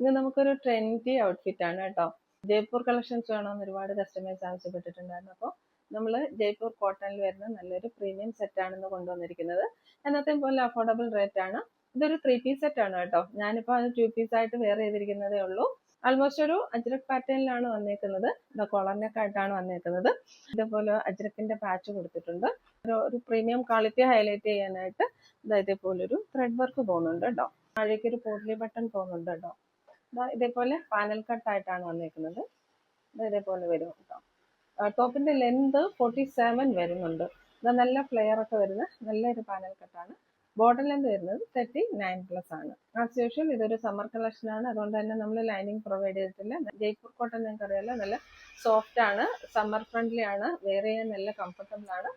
ഇത് നമുക്കൊരു trendy outfit ആണ് കേട്ടോ ജയ്പൂർ കളക്ഷൻസ് വേണമെന്ന് ഒരുപാട് കസ്റ്റമേഴ്സ് ആവശ്യപ്പെട്ടിട്ടുണ്ടായിരുന്നു. അപ്പോൾ നമ്മൾ ജയ്പൂർ കോട്ടണിൽ വരുന്ന നല്ലൊരു പ്രീമിയം സെറ്റ് ആണെന്ന് കൊണ്ടുവന്നിരിക്കുന്നത്. എന്നത്തെ പോലെ അഫോർഡബിൾ റേറ്റ് ആണ്. ഇതൊരു ത്രീ പീസ് സെറ്റ് ആണ് കേട്ടോ ഞാനിപ്പോൾ അത് ടു പീസ് ആയിട്ട് വെയർ ചെയ്തിരിക്കുന്നതേ ഉള്ളൂ. ആൾമോസ്റ്റ് ഒരു അജ്രക് പാറ്റേണിലാണ് വന്നേക്കുന്നത്. ഇത് ആയിട്ടാണ് വന്നേക്കുന്നത്. ഇതേപോലെ അജ്രക്കിന്റെ പാച്ച് കൊടുത്തിട്ടുണ്ട്. ഒരു ഒരു പ്രീമിയം ക്വാളിറ്റി ഹൈലൈറ്റ് ചെയ്യാനായിട്ട് ഇതാ ഇതേപോലെ ഒരു ത്രെഡ് വർക്ക് പോകുന്നുണ്ട് കേട്ടോ താഴേക്ക് ഒരു ബട്ടൺ പോകുന്നുണ്ട് കേട്ടോ ഇതേപോലെ പാനൽ കട്ട് ആയിട്ടാണ് വന്നേക്കുന്നത്. ഇതേപോലെ വരും കേട്ടോ ടോപ്പിന്റെ ലെന്ത് ഫോർട്ടി സെവൻ വരുന്നുണ്ട്. ഇത് നല്ല ഫ്ലെയർ ഒക്കെ വരുന്ന നല്ലൊരു പാനൽ കട്ടാണ് ബോർഡർ ലെന്ത് വരുന്നത് തേർട്ടി നയൻ പ്ലസ് ആണ്. ആസ് യൂഷ്വൽ ഇതൊരു സമ്മർ കളക്ഷൻ ആണ്. അതുകൊണ്ട് തന്നെ നമ്മൾ ലൈനിങ് പ്രൊവൈഡ് ചെയ്തിട്ടില്ല. ജയ്പൂർ കോട്ടൺ നിങ്ങൾക്ക് അറിയാലോ നല്ല സോഫ്റ്റ് ആണ്. സമ്മർ ഫ്രണ്ട്ലി ആണ്. ചെയ്യാൻ നല്ല കംഫർട്ടബിൾ ആണ്.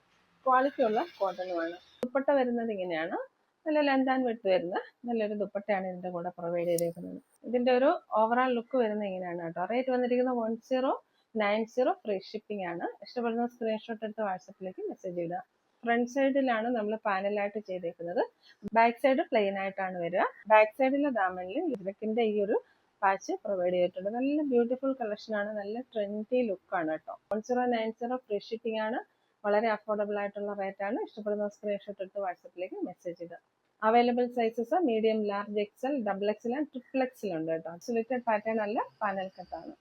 ക്വാളിറ്റി ഉള്ള കോട്ടണുമാണ് ദുപ്പട്ട വരുന്നത് ഇങ്ങനെയാണ്. നല്ല ലെന്ത് ആൻഡ് വിട്ട് വരുന്ന നല്ലൊരു ദുപ്പട്ടയാണ് ഇതിന്റെ കൂടെ പ്രൊവൈഡ് ചെയ്തിരിക്കുന്നത് ഇതിന്റെ ഒരു ഓവറാൾ ലുക്ക് വരുന്നത് ഇങ്ങനെയാണ് കേട്ടോ. റേറ്റ് വന്നിരിക്കുന്നത് one zero nine zero free shipping ആണ്. ഇഷ്ടപ്പെടുന്ന സ്ക്രീൻഷോട്ട് എടുത്ത് വാട്സപ്പിലേക്ക് മെസ്സേജ് ചെയ്യുക ഫ്രണ്ട് സൈഡിലാണ് നമ്മൾ പാനലായിട്ട് ചെയ്തേക്കുന്നത്. ബാക്ക് സൈഡ് പ്ലെയിൻ ആയിട്ടാണ് വരിക. ബാക്ക് സൈഡിലെ ദാമനിൽ ഇതൊക്കെ ഈ ഒരു പാച്ച് പ്രൊവൈഡ് ചെയ്തിട്ടുണ്ട്. നല്ല ബ്യൂട്ടിഫുൾ കളക്ഷൻ ആണ്. നല്ല ട്രെൻഡി ലുക്കാണ് കേട്ടോ. One zero nine zero free shipping ആണ്. വളരെ അഫോർഡബിൾ ആയിട്ടുള്ള റേറ്റ് ആണ്. ഇഷ്ടപ്പെടുന്ന സ്ക്രീൻഷോട്ട് എടുത്ത് വാട്സപ്പിലേക്ക് മെസ്സേജ് ഇടുക. Available sizes medium large XL double XL and triple XL ഉണ്ട് കേട്ടോ. സിലിറ്റഡ് പാറ്റേൺ അല്ല പാനൽ കട്ടാണ്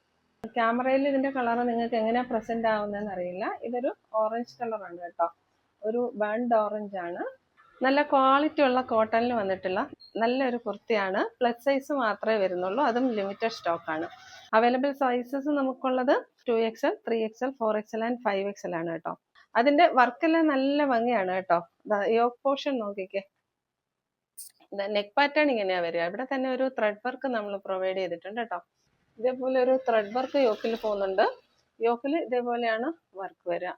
ക്യാമറയിൽ ഇതിന്റെ കളർ നിങ്ങൾക്ക് എങ്ങനെയാ പ്രസന്റ് ആവുന്നതെന്ന് അറിയില്ല. ഇതൊരു ഓറഞ്ച് കളറാണ് കേട്ടോ. ഒരു ബേൺഡ് ഓറഞ്ച് ആണ്. നല്ല ക്വാളിറ്റി ഉള്ള കോട്ടണിൽ വന്നിട്ടുള്ള നല്ലൊരു കുർത്തിയാണ്. പ്ലസ് സൈസ് മാത്രമേ വരുന്നുള്ളൂ. അതും ലിമിറ്റഡ് സ്റ്റോക്ക് ആണ്. അവൈലബിൾ സൈസസ് നമുക്കുള്ളത് two XL three XL four XL and five XL ആണ് കേട്ടോ. അതിന്റെ വർക്കെല്ലാം നല്ല ഭംഗിയാണ് കേട്ടോ. യോക്ക് പോർഷൻ നോക്കിക്കേ. നെക്ക് പാറ്റേൺ ഇങ്ങനെയാ വരിക. ഇവിടെ തന്നെ ഒരു ത്രെഡ് വർക്ക് നമ്മൾ പ്രൊവൈഡ് ചെയ്തിട്ടുണ്ട് കേട്ടോ ഇതേപോലെ ഒരു ത്രെഡ് വർക്ക് യോക്കിൽ പോകുന്നുണ്ട്. യോക്കിൽ ഇതേപോലെയാണ് വർക്ക് വരിക.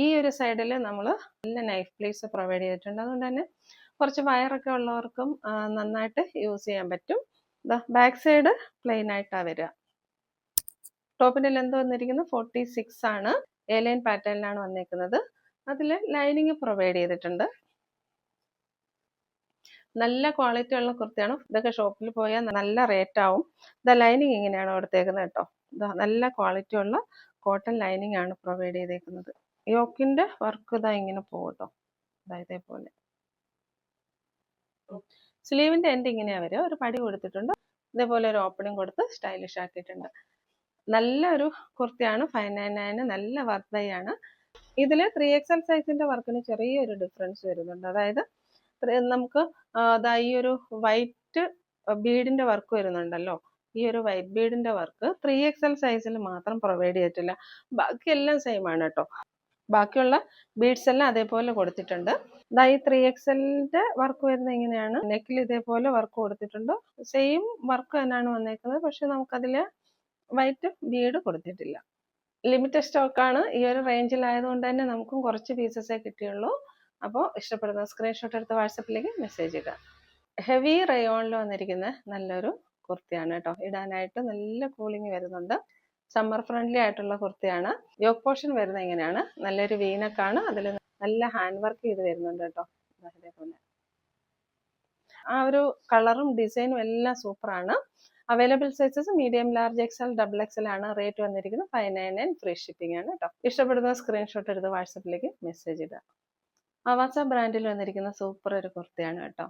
ഈ ഒരു സൈഡിൽ നമ്മൾ നല്ല നൈഫ് പ്ലേസ് പ്രൊവൈഡ് ചെയ്തിട്ടുണ്ട്. അതുകൊണ്ട് തന്നെ കുറച്ച് വയറൊക്കെ ഉള്ളവർക്കും നന്നായിട്ട് യൂസ് ചെയ്യാൻ പറ്റും. ബാക്ക് സൈഡ് പ്ലെയിൻ ആയിട്ടാണ് വരിക. ടോപ്പിന്റെ ലെന്ത് വന്നിരിക്കുന്നത് ഫോർട്ടി സിക്സ് ആണ് എ ലൈൻ പാറ്റേണിലാണ് വന്നിരിക്കുന്നത് അതിൽ ലൈനിങ് പ്രൊവൈഡ് ചെയ്തിട്ടുണ്ട്. നല്ല ക്വാളിറ്റി ഉള്ള കുർത്തിയാണ്. ഇതൊക്കെ ഷോപ്പിൽ പോയാൽ നല്ല റേറ്റ് ആവും. ഇതാ ലൈനിങ് ഇങ്ങനെയാണ് കൊടുത്തേക്കുന്നത് കേട്ടോ ഇതാ നല്ല ക്വാളിറ്റി ഉള്ള കോട്ടൺ ലൈനിങ് ആണ് പ്രൊവൈഡ് ചെയ്തേക്കുന്നത്. യോക്കിന്റെ വർക്ക് ഇതാ ഇങ്ങനെ പോകട്ടോ ഇതാ ഇതേപോലെ. സ്ലീവിന്റെ എൻഡ് ഇങ്ങനെയാ വരിക. ഒരു പടി കൊടുത്തിട്ടുണ്ട്. ഇതേപോലെ ഒരു ഓപ്പണിംഗ് കൊടുത്ത് സ്റ്റൈലിഷ് ആക്കിയിട്ടുണ്ട്. നല്ലൊരു കുർത്തിയാണ്. ഫൈവ് നയൻ നയന് നല്ല ആണ്. ഇതിൽ ത്രീ എക്സൽ സൈസിന്റെ വർക്കിന് ചെറിയൊരു ഡിഫറൻസ് വരുന്നുണ്ട്. അതായത് നമുക്ക് അതാ ഈ ഒരു വൈറ്റ് ബീഡിന്റെ വർക്ക് വരുന്നുണ്ടല്ലോ. ഈ ഒരു വൈറ്റ് ബീഡിന്റെ വർക്ക് ത്രീ എക്സൽ സൈസിൽ മാത്രം പ്രൊവൈഡ് ചെയ്തിട്ടില്ല. ബാക്കി എല്ലാം സെയിം ആണ് കേട്ടോ. ബാക്കിയുള്ള ബീഡ്സ് എല്ലാം അതേപോലെ കൊടുത്തിട്ടുണ്ട്. ഇതാ ഈ ത്രീ എക്സലിന്റെ വർക്ക് വരുന്നത് എങ്ങനെയാണ്? നെക്കിൽ ഇതേപോലെ വർക്ക് കൊടുത്തിട്ടുണ്ട്. സെയിം വർക്ക് തന്നെയാണ് വന്നേക്കുന്നത്. പക്ഷെ നമുക്കതിൽ വൈറ്റ് ബീഡ് കൊടുത്തിട്ടില്ല. ലിമിറ്റഡ് സ്റ്റോക്കാണ് ഈ ഒരു റേഞ്ചിലായതുകൊണ്ട് തന്നെ നമുക്കും കുറച്ച് പീസസേ കിട്ടിയുള്ളൂ. അപ്പോൾ ഇഷ്ടപ്പെടുന്ന സ്ക്രീൻഷോട്ട് എടുത്ത് വാട്സപ്പിലേക്ക് മെസ്സേജ് ഇടുക. ഹെവി റയോണിൽ വന്നിരിക്കുന്ന നല്ലൊരു കുർത്തിയാണ് കേട്ടോ ഇടാനായിട്ട് നല്ല കൂളിംഗ് വരുന്നുണ്ട്. സമ്മർ ഫ്രണ്ട്ലി ആയിട്ടുള്ള കുർത്തിയാണ്. യോക്ക് പോർഷൻ വരുന്നത് എങ്ങനെയാണ് നല്ലൊരു വീനക്കാണ് അതിൽ നല്ല ഹാൻഡ് വർക്ക് ചെയ്ത് വരുന്നുണ്ട് കേട്ടോ ആ ഒരു കളറും ഡിസൈനും എല്ലാം സൂപ്പറാണ്. Available sizes medium large XL double XL ആണ്. റേറ്റ് വന്നിരിക്കുന്നത് five nine nine free shipping ആണ് കേട്ടോ ഇഷ്ടപ്പെടുന്ന സ്ക്രീൻഷോട്ട് എടുത്ത് വാട്സപ്പിലേക്ക് മെസ്സേജ് ഇടുക. അവാസ ബ്രാൻഡിൽ വന്നിരിക്കുന്ന സൂപ്പർ ഒരു കുർത്തിയാണ് കേട്ടോ.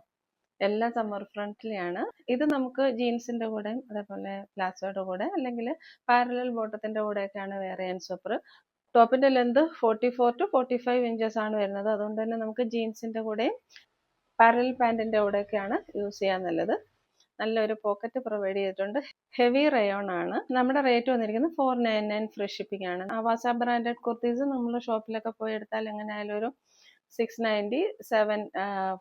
എല്ലാം സമ്മർ ഫ്രണ്ടിലെയാണ് ഇത് നമുക്ക് ജീൻസിന്റെ കൂടെയും അതേപോലെ പ്ലാസോയുടെ കൂടെ അല്ലെങ്കിൽ പാരലൽ ബോട്ടത്തിന്റെ കൂടെയൊക്കെയാണ് വേറെ ചെയ്യാൻ സൂപ്പർ ടോപ്പിന്റെ length forty four to forty five inches ആണ് വരുന്നത്. അതുകൊണ്ട് തന്നെ നമുക്ക് ജീൻസിന്റെ കൂടെ പാരലൽ പാന്റിന്റെ കൂടെയൊക്കെയാണ് യൂസ് ചെയ്യാൻ നല്ലത്. നല്ലൊരു പോക്കറ്റ് പ്രൊവൈഡ് ചെയ്തിട്ടുണ്ട്. ഹെവി റയോൺ ആണ്. നമ്മുടെ റേറ്റ് വന്നിരിക്കുന്നത് four nine nine free shipping ആണ്. ആവാസ ബ്രാൻഡഡ് കുർത്തീസ് നമ്മൾ ഷോപ്പിലൊക്കെ പോയി എടുത്താൽ എങ്ങനെയായാലും ഒരു സിക്സ് നയന്റി സെവൻ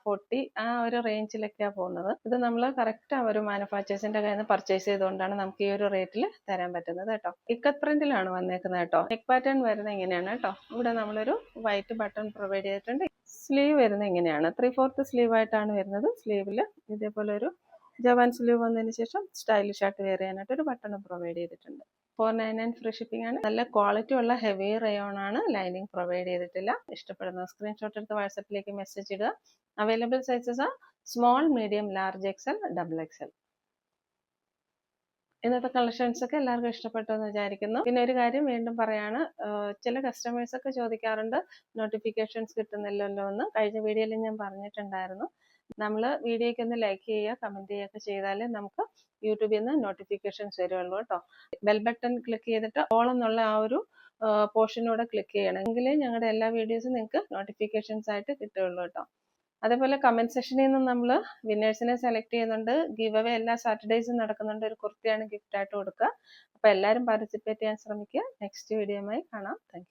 ഫോർട്ടി ആ ഒരു റേഞ്ചിലൊക്കെയാണ് പോകുന്നത്. ഇത് നമ്മൾ കറക്റ്റ് ആ ഒരു മാനുഫാക്ചേഴ്സിന്റെ കയ്യിൽ നിന്ന് പർച്ചേസ് ചെയ്തുകൊണ്ടാണ് നമുക്ക് ഈ ഒരു റേറ്റിൽ തരാൻ പറ്റുന്നത് കേട്ടോ. ഇക്കത്ത് പ്രിന്റിലാണ് വന്നേക്കുന്നത് കേട്ടോ. നെക്ക് പാറ്റേൺ വരുന്നത് എങ്ങനെയാണ് കേട്ടോ. ഇവിടെ നമ്മളൊരു വൈറ്റ് ബട്ടൺ പ്രൊവൈഡ് ചെയ്തിട്ടുണ്ട്. സ്ലീവ് വരുന്നത് എങ്ങനെയാണ് ത്രീ ഫോർത്ത് സ്ലീവ് ആയിട്ടാണ് വരുന്നത്. സ്ലീവിൽ ഇതേപോലെ ഒരു ജവാൻ സ്ലീവ് വന്നതിന് ശേഷം സ്റ്റൈലിഷ് ആയിട്ട് വെയർ ഒരു ബട്ടൺ പ്രൊവൈഡ് ചെയ്തിട്ടുണ്ട്. Four nine nine free shipping ആണ്. നല്ല ക്വാളിറ്റി ഉള്ള ഹെവി റയോൺ ആണ് ലൈനിങ് പ്രൊവൈഡ് ചെയ്തിട്ടില്ല. ഇഷ്ടപ്പെടുന്ന സ്ക്രീൻഷോട്ട് എടുത്ത് വാട്സപ്പിലേക്ക് മെസ്സേജ് ഇടുക. Available sizes small medium large XL double XL ഇന്നത്തെ കളക്ഷൻസ് ഒക്കെ എല്ലാവർക്കും ഇഷ്ടപ്പെട്ടു എന്ന് വിചാരിക്കുന്നു. പിന്നെ ഒരു കാര്യം വീണ്ടും പറയാണ്. ചില കസ്റ്റമേഴ്സ് ഒക്കെ ചോദിക്കാറുണ്ട് നോട്ടിഫിക്കേഷൻസ് കിട്ടുന്നില്ലല്ലോ എന്ന്. കഴിഞ്ഞ വീഡിയോയിൽ ഞാൻ പറഞ്ഞിട്ടുണ്ടായിരുന്നു. നമ്മൾ വീഡിയോയ്ക്ക് ഒന്ന് ലൈക്ക് ചെയ്യുക കമന്റ് ചെയ്യുകയൊക്കെ ചെയ്താൽ നമുക്ക് യൂട്യൂബിൽ നിന്ന് നോട്ടിഫിക്കേഷൻസ് വരുള്ളൂ കേട്ടോ. ബെൽ ബട്ടൺ ക്ലിക്ക് ചെയ്തിട്ട് ഓൾ എന്നുള്ള ആ ഒരു പോർഷനൂടെ ക്ലിക്ക് ചെയ്യണം. എങ്കിലേ ഞങ്ങളുടെ എല്ലാ വീഡിയോസും നിങ്ങൾക്ക് നോട്ടിഫിക്കേഷൻസ് ആയിട്ട് കിട്ടുകയുള്ളൂ കേട്ടോ. അതേപോലെ കമന്റ് സെക്ഷനിൽ നിന്ന് നമ്മൾ വിന്നേഴ്സിനെ സെലക്ട് ചെയ്യുന്നുണ്ട്. ഗിവ് അവേ എല്ലാ സാറ്റർഡേസും നടക്കുന്നുണ്ട്. ഒരു കുർത്തിയാണ് ഗിഫ്റ്റായിട്ട് കൊടുക്കുക. അപ്പോൾ എല്ലാവരും പാർട്ടിസിപ്പേറ്റ് ചെയ്യാൻ ശ്രമിക്കുക. നെക്സ്റ്റ് വീഡിയോയുമായി കാണാം. താങ്ക്